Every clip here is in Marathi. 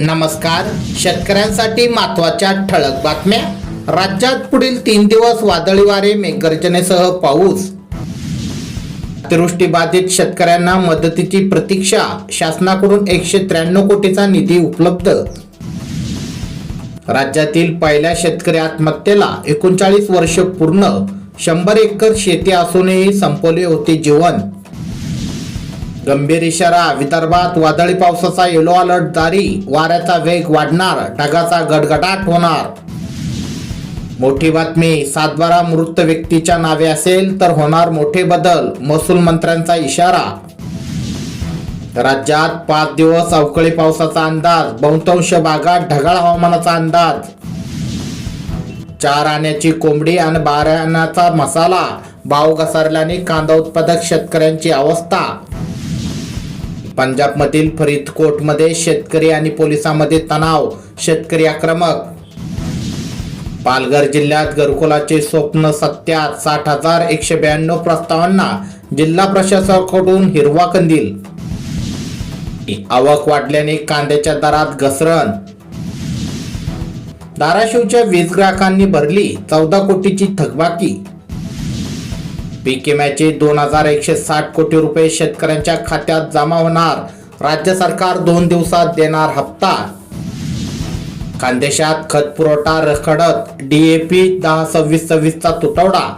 नमस्कार. शेतकऱ्यांसाठी महत्त्वाच्या ठळक बातम्या. राज्यात पुढील तीन दिवस वादळी वारे मेघगर्जनेसह पाऊस. अतिवृष्टीबाधित शेतकऱ्यांना मदतीची प्रतीक्षा. शासनाकडून एकशे त्र्याण्णव कोटीचा निधी उपलब्ध. राज्यातील पहिल्या शेतकरी आत्महत्येला एकोणचाळीस वर्ष पूर्ण. शंभर एकर शेती असूनही संपवले होते जीवन. गंभीर इशारा विदर्भात वादळी पावसाचा येलो अलर्ट जारी वाऱ्याचा वेग वाढणार ढगाचा गडगडाट होणार. मोठी बातमी सातबारा मृत व्यक्तीच्या नावे असेल तर होणार मोठे बदल महसूल मंत्र्यांचा इशारा. राज्यात पाच दिवस अवकाळी पावसाचा अंदाज बहुतांश भागात ढगाळ हवामानाचा अंदाज. चार आण्याची कोंबडी आणि बारा आण्याचा मसाला भाव घसरल्याने कांदा उत्पादक शेतकऱ्यांची अवस्था. पंजाबमधील फरीदकोटमध्ये शेतकरी आणि पोलिसांमध्ये तणाव शेतकरी आक्रमक. पालघर जिल्ह्यात घरकुलाचे स्वप्न सत्यात साठ हजार एकशे ब्याण्णव प्रस्तावांना जिल्हा प्रशासनाकडून हिरवा कंदील. आवक वाढल्याने कांद्याच्या दरात घसरण. धाराशिवच्या वीज ग्राहकांनी भरली चौदा कोटीची थकबाकी. पीकेम्याचे दोन हजार एकशे साठ कोटी रुपये शेतकऱ्यांच्या खात्यात जमा होणार. राज्य सरकार दोन दिवसात देणार हप्ता. खानदेशात खत पुरवठा रखडत. डीएपी दहा सव्वीस सव्वीसचा तुटवडा.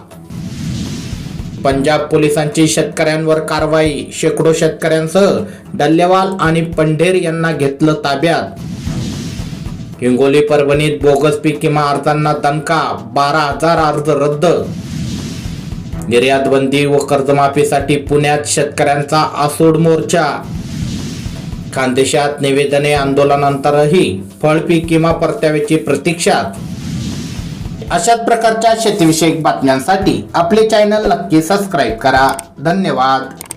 पंजाब पोलिसांची शेतकऱ्यांवर कारवाई. शेकडो शेतकऱ्यांसह डल्लेवाल आणि पंढेर यांना घेतलं ताब्यात. हिंगोली परभणीत बोगस पीक विमा अर्जांना दणका. बारा हजार अर्ज रद्द. निर्यात बंदी व कर्जमाफीसाठी पुण्यात शेतकऱ्यांचा आसूड मोर्चा. खानदेशात निवेदने आंदोलनानंतरही फळपीक किंवा परताव्याची प्रतीक्षा. अशाच प्रकारच्या शेतीविषयक बातम्यांसाठी आपले चॅनल नक्की सबस्क्राईब करा. धन्यवाद.